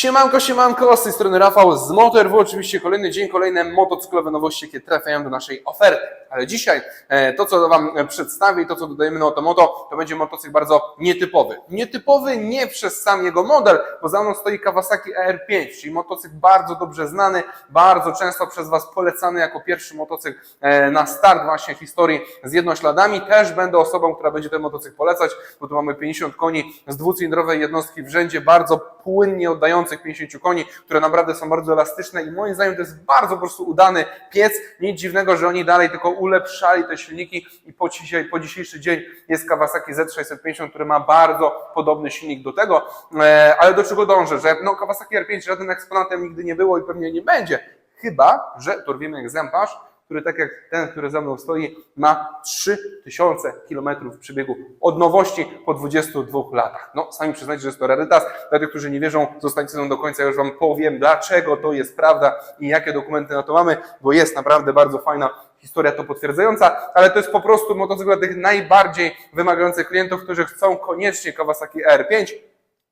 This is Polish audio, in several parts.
Siemanko, siemanko, z tej strony Rafał z MotorW. Oczywiście kolejny dzień, kolejne motocyklowe nowości, jakie trafiają do naszej oferty. Ale dzisiaj e, to, co Wam przedstawię i to, co dodajemy na Otomoto, to będzie motocykl bardzo nietypowy. Nietypowy nie przez sam jego model, bo za mną stoi Kawasaki ER5, czyli motocykl bardzo dobrze znany, bardzo często przez Was polecany jako pierwszy motocykl e, na start właśnie historii z jednośladami. Też będę osobą, która będzie ten motocykl polecać, bo tu mamy 50 koni z dwucylindrowej jednostki w rzędzie, bardzo płynnie oddających 50 koni, które naprawdę są bardzo elastyczne i moim zdaniem to jest bardzo po prostu udany piec. Nic dziwnego, że oni dalej tylko ulepszali te silniki i po, dzisiaj, po dzisiejszy dzień jest Kawasaki Z650, który ma bardzo podobny silnik do tego, e, ale do czego dążę, że no Kawasaki R5 żadnym eksponatem nigdy nie było i pewnie nie będzie, chyba, że dorwiemy egzemplarz, który tak jak ten, który za mną stoi, ma 3000 km przebiegu od nowości po 22 latach. No, sami przyznajcie, że jest to rarytas. Dla tych, którzy nie wierzą, zostańcie ze mną do końca, ja już Wam powiem, dlaczego to jest prawda i jakie dokumenty na to mamy, bo jest naprawdę bardzo fajna historia to potwierdzająca, ale to jest po prostu motocykl dla tych najbardziej wymagających klientów, którzy chcą koniecznie Kawasaki R5,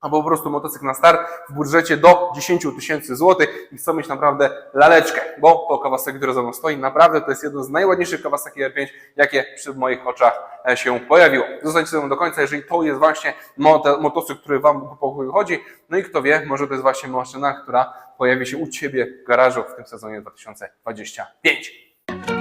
albo po prostu motocykl na start w budżecie do 10 tysięcy złotych i chcą mieć naprawdę laleczkę, bo to Kawasaki, które za mną stoi, naprawdę to jest jedno z najładniejszych Kawasaki R5, jakie przy moich oczach e, się pojawiło. Zostańcie ze mną do końca, jeżeli to jest właśnie moto, motocykl, który Wam po chuju chodzi, no i kto wie, może to jest właśnie maszyna, która pojawi się u Ciebie w garażu w tym sezonie 2025.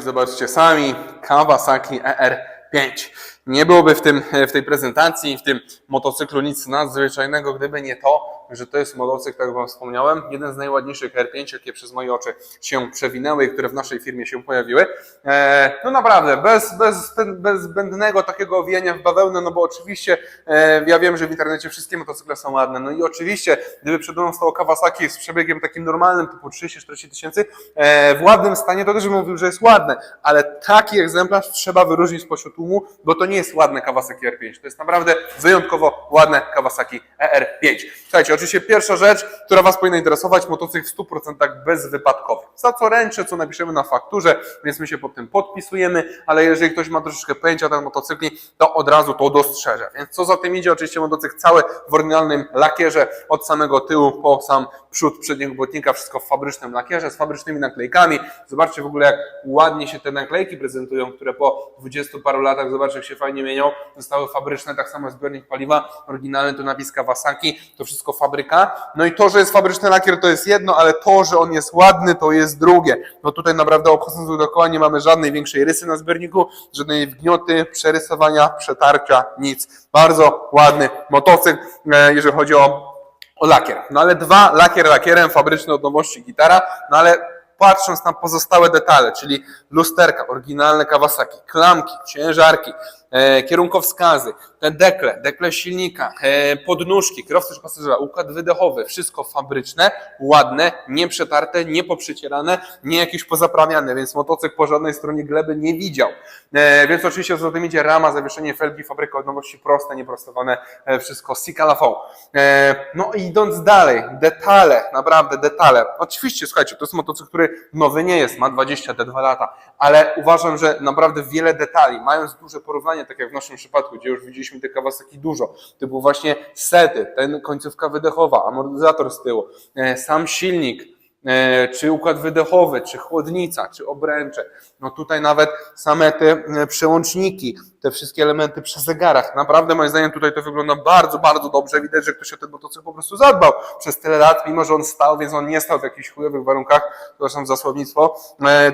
Zobaczcie sami, Kawasaki ER5. Nie byłoby w, tym, w tej prezentacji, w tym motocyklu nic nadzwyczajnego, gdyby nie to, że to jest tak jak Wam wspomniałem, jeden z najładniejszych R5, jakie przez moje oczy się przewinęły i które w naszej firmie się pojawiły. E, no naprawdę, bez, bez, bez zbędnego takiego owijania w bawełnę, no bo oczywiście e, ja wiem, że w internecie wszystkie motocykle są ładne, no i oczywiście, gdyby przed mną stało Kawasaki z przebiegiem takim normalnym, typu 30-40 tysięcy, e, w ładnym stanie, to też bym mówił, że jest ładne, ale taki egzemplarz trzeba wyróżnić spośród tłumu, bo to nie jest ładne Kawasaki R5, to jest naprawdę wyjątkowo ładne Kawasaki ER5. Słuchajcie, oczywiście pierwsza rzecz, która Was powinna interesować, motocykl w 100% bezwypadkowy. Za co ręczę, co napiszemy na fakturze, więc my się pod tym podpisujemy, ale jeżeli ktoś ma troszeczkę pojęcia ten motocykli, to od razu to dostrzeże. Więc co za tym idzie, oczywiście motocykl cały w oryginalnym lakierze, od samego tyłu po sam przód przedniego błotnika, wszystko w fabrycznym lakierze, z fabrycznymi naklejkami. Zobaczcie w ogóle, jak ładnie się te naklejki prezentują, które po 20 paru latach, zobaczcie, jak się fajnie mienią, zostały fabryczne, tak samo zbiornik paliwa, oryginalny to napis Kawasaki, to wszystko fabryka. No i to, że jest fabryczny lakier, to jest jedno, ale to, że on jest ładny, to jest drugie. No tutaj naprawdę obchodząc dookoła nie mamy żadnej większej rysy na zbiorniku, żadnej wgnioty, przerysowania, przetarcia, nic. Bardzo ładny motocykl, e, jeżeli chodzi o o lakier. No ale dwa, lakier lakierem, fabryczny od nowości gitara, no ale patrząc na pozostałe detale, czyli lusterka, oryginalne Kawasaki, klamki, ciężarki, kierunkowskazy, te dekle, dekle silnika, e, podnóżki, kierowcy czy pasażera, układ wydechowy, wszystko fabryczne, ładne, nie przetarte, nie jakieś pozaprawiane, więc motocykl po żadnej stronie gleby nie widział. E, więc oczywiście idzie rama, zawieszenie felgi, fabryka od nowości proste, nieprostowane, e, wszystko Sicala E, no i idąc dalej, detale, naprawdę detale. Oczywiście, słuchajcie, to jest motocykl, który nowy nie jest, ma 22 lata, ale uważam, że naprawdę wiele detali, mając duże porównanie, tak jak w naszym przypadku, gdzie już widzieliśmy te Kawasaki dużo, typu właśnie sety, ten końcówka wydechowa, amortyzator z tyłu, e, sam silnik, e, czy układ wydechowy, czy chłodnica, czy obręcze. No tutaj nawet same te e, przełączniki, te wszystkie elementy przy zegarach. Naprawdę moim zdaniem tutaj to wygląda bardzo, bardzo dobrze. Widać, że ktoś o ten motocykl po prostu zadbał przez tyle lat, mimo że on stał, więc on nie stał w jakichś chujowych warunkach, przepraszam za słownictwo,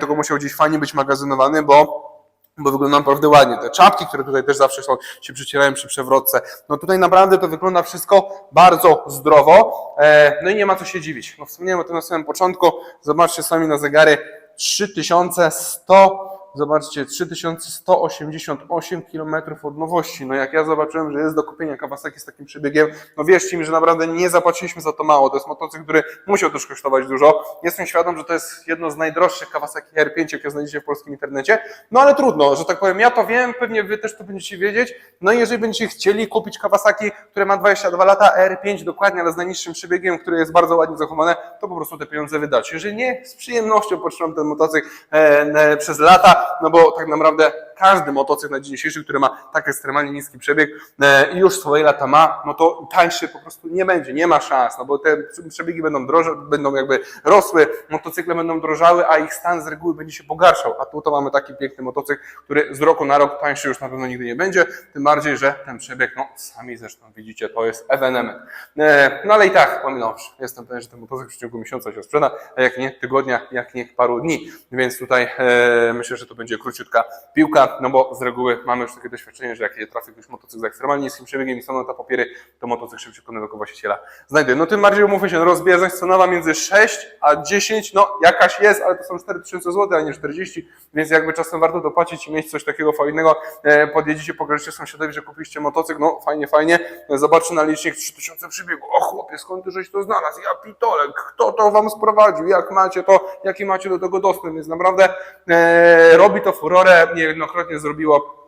tylko musiał gdzieś fajnie być magazynowany, bo bo wygląda naprawdę ładnie. Te czapki, które tutaj też zawsze są, się przycierają przy przewrotce. No tutaj naprawdę to wygląda wszystko bardzo zdrowo. E, no i nie ma co się dziwić. No wspomniałem o tym na samym początku. Zobaczcie sami na zegary. 3100 zobaczcie, 3188 km od nowości. No jak ja zobaczyłem, że jest do kupienia Kawasaki z takim przebiegiem, no wierzcie mi, że naprawdę nie zapłaciliśmy za to mało. To jest motocykl, który musiał też kosztować dużo. Jestem świadom, że to jest jedno z najdroższych Kawasaki R5, jakie znajdziecie w polskim internecie. No ale trudno, że tak powiem, ja to wiem, pewnie wy też to będziecie wiedzieć. No i jeżeli będziecie chcieli kupić Kawasaki, które ma 22 lata, R5 dokładnie, ale z najniższym przebiegiem, które jest bardzo ładnie zachowane, to po prostu te pieniądze wydać. Jeżeli nie, z przyjemnością potrzymam ten motocykl e, e, przez lata, no bo tak naprawdę każdy motocykl na dzień dzisiejszy, który ma tak ekstremalnie niski przebieg e, i już swoje lata ma, no to tańszy po prostu nie będzie, nie ma szans, no bo te przebiegi będą droże, będą jakby rosły, motocykle będą drożały, a ich stan z reguły będzie się pogarszał, a tu to mamy taki piękny motocykl, który z roku na rok tańszy już na pewno nigdy nie będzie, tym bardziej, że ten przebieg, no sami zresztą widzicie, to jest ewenement. E, no ale i tak, pominąwszy, jestem pewien, że ten motocykl w przeciągu miesiąca się sprzeda, a jak nie tygodnia, jak nie paru dni, więc tutaj e, myślę, że to będzie króciutka piłka, no bo z reguły mamy już takie doświadczenie, że jak trafi jakiś motocykl z ekstremalnie niskim przebiegiem i są na to papiery, to motocykl szybciej właściciela znajduje. No tym bardziej umówmy się, rozbieżność cenowa między 6 a 10, no jakaś jest, ale to są 4000 zł, a nie 40, więc jakby czasem warto dopłacić i mieć coś takiego fajnego, e, podjedziecie, pokażecie sąsiadowi, że kupiliście motocykl, no fajnie, fajnie, zobaczy na licznik 3000 przybiegu, o chłopie, skąd ty żeś to znalazł, ja pitolek, kto to wam sprowadził, jak macie to, jaki macie do tego dostęp, więc naprawdę e, robi to furorę, niejednokrotnie zrobiło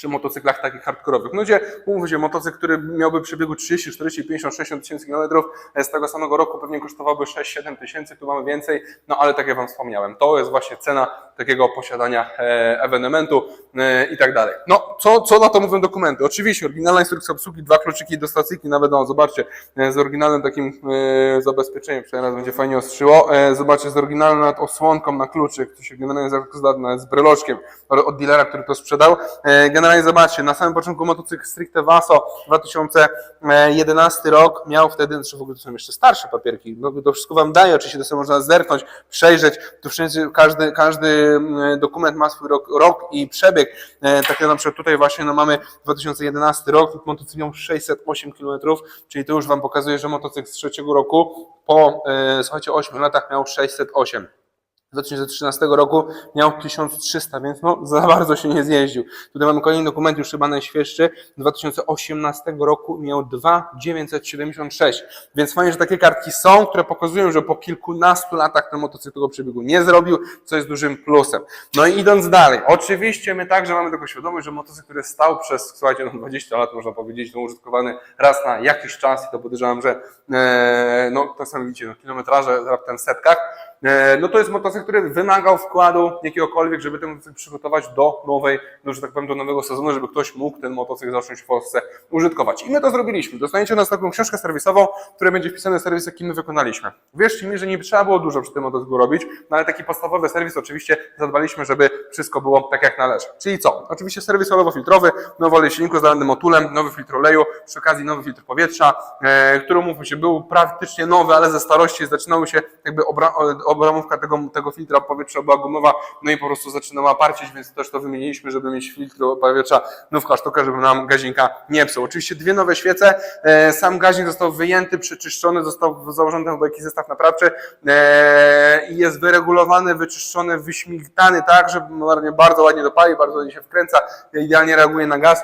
przy motocyklach takich hardkorowych. No gdzie, umówmy się, motocykl, który miałby przebiegu 30, 40, 50, 60 tysięcy kilometrów e, z tego samego roku pewnie kosztowałby 6-7 tysięcy, tu mamy więcej, no ale tak jak Wam wspomniałem, to jest właśnie cena takiego posiadania e, ewenementu e, i tak dalej. No, co, co na to mówią dokumenty? Oczywiście, oryginalna instrukcja obsługi, dwa kluczyki do stacyjki, nawet, no, zobaczcie, z oryginalnym takim zabezpieczeniem, teraz będzie fajnie ostrzyło, zobaczcie, z oryginalną nawet osłonką na kluczyk, to się generalnie zakłada z breloczkiem od dealera, który to sprzedał. Generalnie zobaczcie, na samym początku motocykl stricte Vaso 2011 rok miał wtedy, znaczy w ogóle to są jeszcze starsze papierki, no to wszystko Wam daje, oczywiście to sobie można zerknąć, przejrzeć, tu wszędzie, każdy, każdy mm, dokument ma swój rok, rok i przebieg, e, tak jak na przykład tutaj właśnie no mamy 2011 rok, motocykl miał 608 km, czyli to już Wam pokazuje, że motocykl z trzeciego roku po, e, słuchajcie, 8 latach miał 608. Z 2013 roku miał 1300, więc no za bardzo się nie zjeździł. Tutaj mamy kolejny dokument, już chyba najświeższy. 2018 roku miał 2,976. Więc fajnie, że takie kartki są, które pokazują, że po kilkunastu latach ten motocykl tego przebiegu nie zrobił, co jest dużym plusem. No i idąc dalej, oczywiście my także mamy tego świadomość, że motocykl, który stał przez, słuchajcie, no 20 lat, można powiedzieć, no użytkowany raz na jakiś czas i to podejrzewam, że e, no to sami widzicie, no, kilometraże raptem setkach, no to jest motocykl, który wymagał wkładu jakiegokolwiek, żeby ten motocykl przygotować do nowej, no, że tak powiem, do nowego sezonu, żeby ktoś mógł ten motocykl zacząć w Polsce użytkować. I my to zrobiliśmy. Dostaniecie nas taką książkę serwisową, w której będzie wpisany serwis, jaki my wykonaliśmy. Wierzcie mi, że nie trzeba było dużo przy tym motocyklu robić, no ale taki podstawowy serwis oczywiście zadbaliśmy, żeby wszystko było tak jak należy. Czyli co? Oczywiście serwis olewo-filtrowy, nowy olej silniku z danym motulem, nowy filtr oleju, przy okazji nowy filtr powietrza, e, który mówmy się, był praktycznie nowy, ale ze starości zaczynały się jakby obra obramówka tego, tego filtra powietrza była gumowa, no i po prostu zaczynała parcieć, więc też to wymieniliśmy, żeby mieć filtr powietrza nówka sztuka, żeby nam gazinka nie psuł. Oczywiście dwie nowe świece, e, sam gaźnik został wyjęty, przeczyszczony, został założony tam jakiś zestaw naprawczy e, i jest wyregulowany, wyczyszczony, wyśmigtany tak, żeby bardzo ładnie dopali, bardzo ładnie się wkręca, idealnie reaguje na gaz.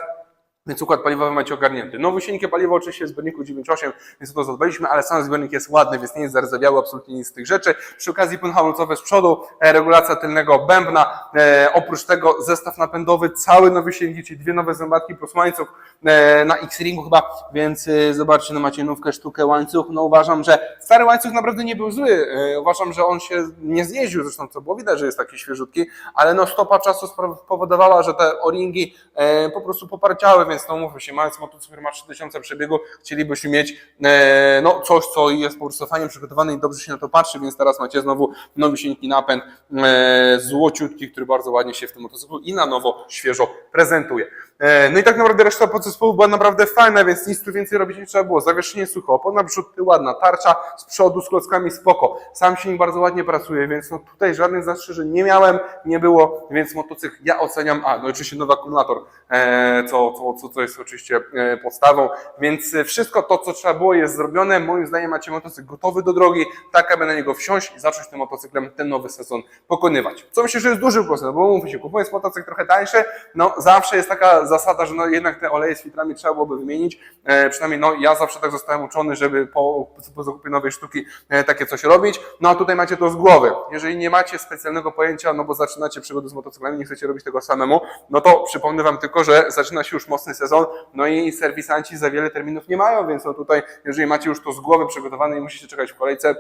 Więc układ paliwowy macie ogarnięty. Nowy silnik paliwo oczywiście jest w zbiorniku 9.8, więc to zadbaliśmy, ale sam zbiornik jest ładny, więc nie jest zardzewiały absolutnie nic z tych rzeczy. Przy okazji płyn hamulcowy z przodu, e, regulacja tylnego bębna, e, oprócz tego zestaw napędowy, cały nowy silnik, czyli dwie nowe zębatki plus łańcuch e, na X-Ringu chyba, więc e, zobaczcie, no macie nówkę, sztukę, łańcuch. No uważam, że stary łańcuch naprawdę nie był zły. E, uważam, że on się nie zjeździł, zresztą co było widać, że jest taki świeżutki, ale no stopa czasu spowodowała, że te o-ringi e, po prostu poparciały, więc no mówmy się, mając motocykl, który ma 3000 przebiegu, chcielibyśmy mieć e, no, coś, co jest po prostu fajnie przygotowane i dobrze się na to patrzy, więc teraz macie znowu nowy silniki napęd, e, złociutki, który bardzo ładnie się w tym motocyklu i na nowo, świeżo prezentuje. E, no i tak naprawdę reszta podzespołu była naprawdę fajna, więc nic tu więcej robić nie trzeba było. Zawieszenie sucho, opona przód ładna, tarcza z przodu z klockami spoko. Sam silnik bardzo ładnie pracuje, więc no tutaj żadnych zastrzeżeń nie miałem, nie było, więc motocykl ja oceniam, a no oczywiście nowy akumulator, e, co, co, co pomostu, co jest oczywiście e, podstawą. Więc e, wszystko to, co trzeba było, jest zrobione. Moim zdaniem macie motocykl gotowy do drogi, tak aby na niego wsiąść i zacząć tym motocyklem ten nowy sezon pokonywać. Co myślę, że jest duży plus, no bo mówmy się, kupując motocykl trochę tańszy, no zawsze jest taka zasada, że no jednak te oleje z filtrami trzeba byłoby wymienić. E, przynajmniej no ja zawsze tak zostałem uczony, żeby po, po zakupie nowej sztuki e, takie coś robić. No a tutaj macie to z głowy. Jeżeli nie macie specjalnego pojęcia, no bo zaczynacie przygodę z motocyklami, nie chcecie robić tego samemu, no to przypomnę Wam tylko, że zaczyna się już mocny sezon, no i serwisanci za wiele terminów nie mają, więc no tutaj, jeżeli macie już to z głowy przygotowane i musicie czekać w kolejce,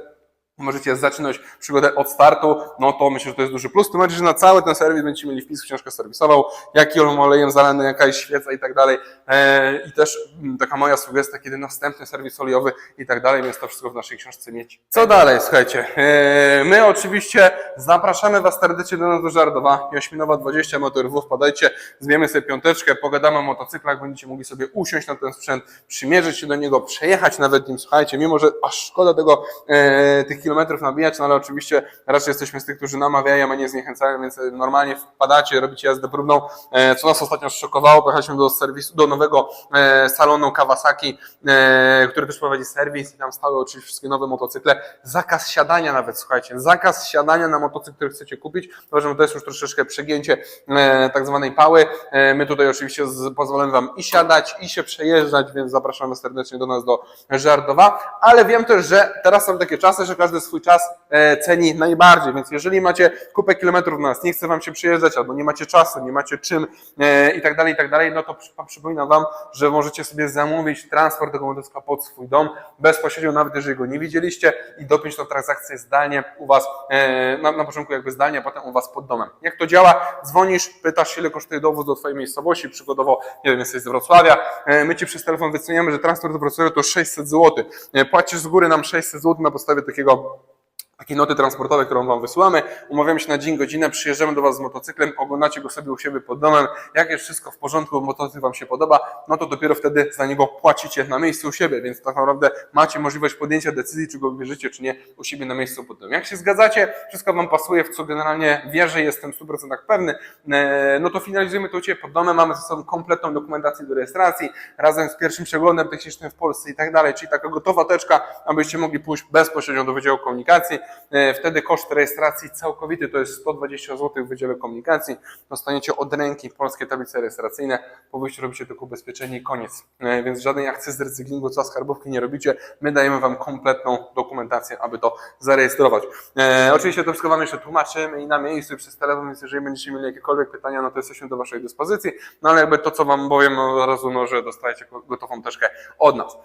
możecie zaczynać przygodę od startu, no to myślę, że to jest duży plus. Tym bardziej, że na cały ten serwis będziecie mieli wpis, książkę serwisował, jaki olejem zalany, jakaś świeca i tak dalej. Eee, I też mm, taka moja sugestia, kiedy następny serwis olejowy i tak dalej, więc to wszystko w naszej książce mieć. Co dalej, słuchajcie? Eee, my oczywiście zapraszamy Was serdecznie do nas do Żardowa, Jaśminowa 20 motorów, wpadajcie, zmiemy sobie piąteczkę, pogadamy o motocyklach, będziecie mogli sobie usiąść na ten sprzęt, przymierzyć się do niego, przejechać nawet nim, słuchajcie, mimo że aż szkoda tego, e, tych kilometrów nabijać, no ale oczywiście raczej jesteśmy z tych, którzy namawiają, a nie zniechęcają, więc normalnie wpadacie, robicie jazdę próbną, e, co nas ostatnio szokowało, pojechaliśmy do serwisu, do nowego e, salonu Kawasaki, e, który też prowadzi serwis i tam stały oczywiście wszystkie nowe motocykle, zakaz siadania nawet, słuchajcie, zakaz siadania na motocykl, który chcecie kupić, uważam, to jest już troszeczkę przegięcie e, tak zwanej pały, e, my tutaj oczywiście pozwolimy Wam i siadać, i się przejeżdżać, więc zapraszamy serdecznie do nas do Żardowa, ale wiem też, że teraz są takie czasy, że każdy swój czas e, ceni najbardziej, więc jeżeli macie kupę kilometrów na nas, nie chce Wam się przyjeżdżać, albo nie macie czasu, nie macie czym e, i tak dalej, i tak dalej, no to przy, przypominam Wam, że możecie sobie zamówić transport tego motocykla pod swój dom, bezpośrednio nawet jeżeli go nie widzieliście i dopiąć tą transakcję zdalnie u Was, e, na, na początku jakby zdalnie, a potem u Was pod domem. Jak to działa? Dzwonisz, pytasz ile kosztuje dowóz do Twojej miejscowości, przykładowo, nie wiem, jesteś z Wrocławia, my Ci przez telefon wyceniamy, że transport do Wrocławia to 600 zł. Płacisz z góry nam 600 zł na podstawie takiego Lord. Takiej noty transportowej, którą Wam wysyłamy. Umawiamy się na dzień, godzinę, przyjeżdżamy do Was z motocyklem, oglądacie go sobie u siebie pod domem. Jak jest wszystko w porządku, motocykl Wam się podoba, no to dopiero wtedy za niego płacicie na miejscu u siebie, więc tak naprawdę macie możliwość podjęcia decyzji, czy go bierzecie, czy nie u siebie na miejscu pod domem. Jak się zgadzacie, wszystko Wam pasuje, w co generalnie wierzę, jestem w 100% pewny, e, no to finalizujemy to u Ciebie pod domem, mamy ze sobą kompletną dokumentację do rejestracji, razem z pierwszym przeglądem technicznym w Polsce i tak dalej, czyli taka gotowa teczka, abyście mogli pójść bezpośrednio do Wydziału Komunikacji. E, Wtedy koszt rejestracji całkowity to jest 120 zł w Wydziale Komunikacji. Dostaniecie od ręki polskie tablice rejestracyjne. Po wyjściu robicie tylko ubezpieczenie i koniec. E, Więc żadnej akcji z recyklingu, co skarbówki nie robicie. My dajemy Wam kompletną dokumentację, aby to zarejestrować. E, oczywiście to wszystko Wam jeszcze tłumaczymy i na miejscu i przez telefon, więc jeżeli będziecie mieli jakiekolwiek pytania, no to jesteśmy do Waszej dyspozycji. No ale jakby to, co Wam powiem, no od razu, no, że dostajecie gotową teczkę od nas.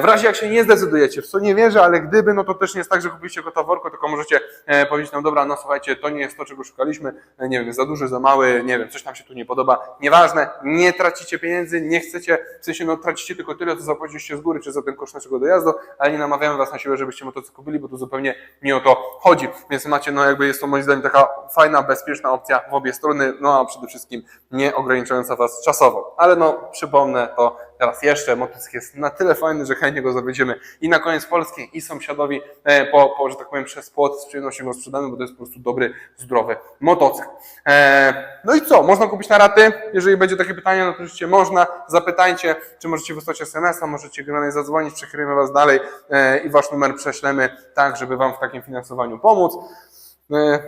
W razie jak się nie zdecydujecie, w co nie wierzę, ale gdyby, no to też nie jest tak, że kupiliście gotowe worko, tylko możecie e, powiedzieć nam, dobra, no słuchajcie, to nie jest to, czego szukaliśmy, e, nie wiem, za duży, za mały, nie wiem, coś nam się tu nie podoba. Nieważne, nie tracicie pieniędzy, nie chcecie, w sensie, no tracicie tylko tyle, co zapłaciliście z góry, czy za ten koszt naszego dojazdu, ale nie namawiamy was na siłę, żebyście motocykl kupili, bo tu zupełnie nie o to chodzi. Więc macie, no jakby jest to moim zdaniem taka fajna, bezpieczna opcja w obie strony, no a przede wszystkim nie ograniczająca was czasowo. Ale no, przypomnę to teraz jeszcze, motocykl jest na tyle fajny, że chętnie go zawiedziemy i na koniec Polski, i sąsiadowi e, po, po, że tak powiem, przez płot z przyjemnością go sprzedamy, bo to jest po prostu dobry, zdrowy motocykl. E, no i co? Można kupić na raty? Jeżeli będzie takie pytanie, no to oczywiście można. Zapytajcie, czy możecie wysłać SMS-a, możecie generalnie zadzwonić, przekryjemy Was dalej e, i Wasz numer prześlemy tak, żeby Wam w takim finansowaniu pomóc.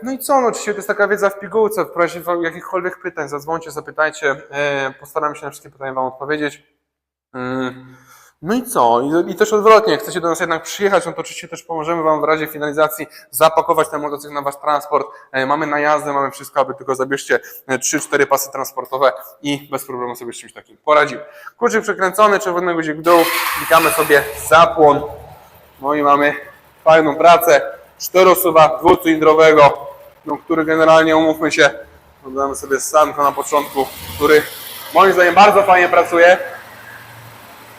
No i co, no oczywiście to jest taka wiedza w pigułce, w razie jakichkolwiek pytań, zadzwońcie, zapytajcie, postaram się na wszystkie pytania Wam odpowiedzieć. Mm, No i co? I, też odwrotnie, jak chcecie do nas jednak przyjechać, no to oczywiście też pomożemy Wam w razie finalizacji zapakować ten motocykl na Wasz transport. E, Mamy najazdy, mamy wszystko, aby tylko zabierzcie 3-4 pasy transportowe i bez problemu sobie z czymś takim poradził. Kluczyk przekręcony, czerwony guzik w dół, klikamy sobie zapłon. No i mamy fajną pracę czterosuwa dwucylindrowego, no, który generalnie, umówmy się, dodamy sobie stanko na początku, który moim zdaniem bardzo fajnie pracuje.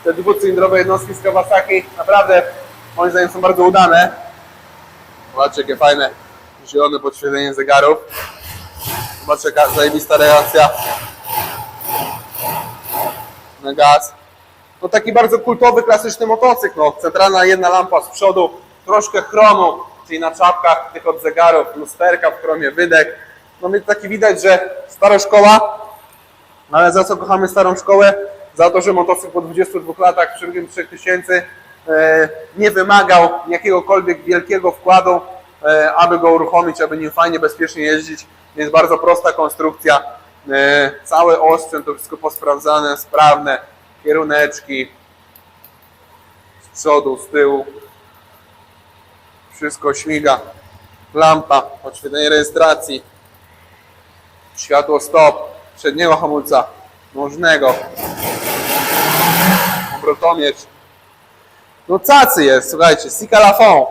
Te dwucylindrowe jednostki z Kawasaki naprawdę moim zdaniem są bardzo udane. Zobaczcie jakie fajne zielone podświetlenie zegarów. Zobaczcie jaka zajebista reakcja na gaz. No taki bardzo kultowy, klasyczny motocykl. No, centralna jedna lampa z przodu, troszkę chromu, czyli na czapkach tych od zegarów, lusterka w chromie, wydech. No więc taki widać, że stara szkoła, Ale za co kochamy starą szkołę? Za to, że motocykl po 22 latach przebiegiem 3000 e, nie wymagał jakiegokolwiek wielkiego wkładu, e, aby go uruchomić, aby nim fajnie, bezpiecznie jeździć. Więc bardzo prosta konstrukcja. E, całe osprzęt, to wszystko posprawdzane, sprawne, kieruneczki z przodu, z tyłu. Wszystko śmiga. Lampa, podświetlenie rejestracji, światło stop, przedniego hamulca, nożnego, obrotomierz. No cacy jest, słuchajcie, Sika Lafon.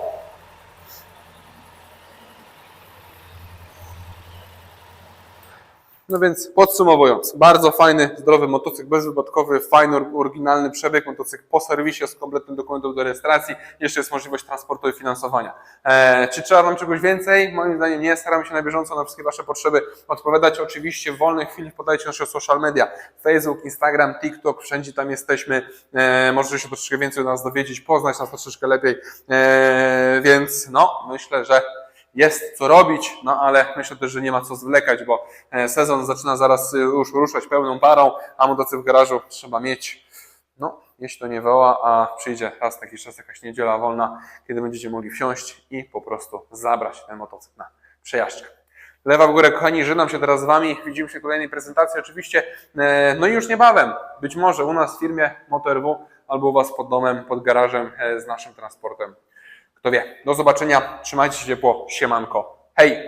No więc podsumowując, bardzo fajny, zdrowy motocykl, bezwypadkowy, fajny, oryginalny przebieg, motocykl po serwisie z kompletnym dokumentem do rejestracji, jeszcze jest możliwość transportu i finansowania. Eee, czy trzeba Wam czegoś więcej? Moim zdaniem nie, staram się na bieżąco na wszystkie Wasze potrzeby odpowiadać. Oczywiście w wolnych chwilach podajcie nasze social media, Facebook, Instagram, TikTok, wszędzie tam jesteśmy, eee, możecie się troszeczkę więcej o nas dowiedzieć, poznać nas troszeczkę lepiej, eee, więc no, myślę, że jest co robić, no ale myślę też, że nie ma co zwlekać, bo e, sezon zaczyna zaraz y, już ruszać pełną parą, a motocykl w garażu trzeba mieć. No, jeśli to nie woła, a przyjdzie raz jakiś czas jakaś niedziela wolna, kiedy będziecie mogli wsiąść i po prostu zabrać ten motocykl na przejażdżkę. Lewa w górę, kochani, żegnam się teraz z Wami. Widzimy się w kolejnej prezentacji oczywiście. E, No i już niebawem, być może u nas w firmie MotorW albo u Was pod domem, pod garażem e, z naszym transportem. Kto wie. Do zobaczenia. Trzymajcie się ciepło. Siemanko. Hej!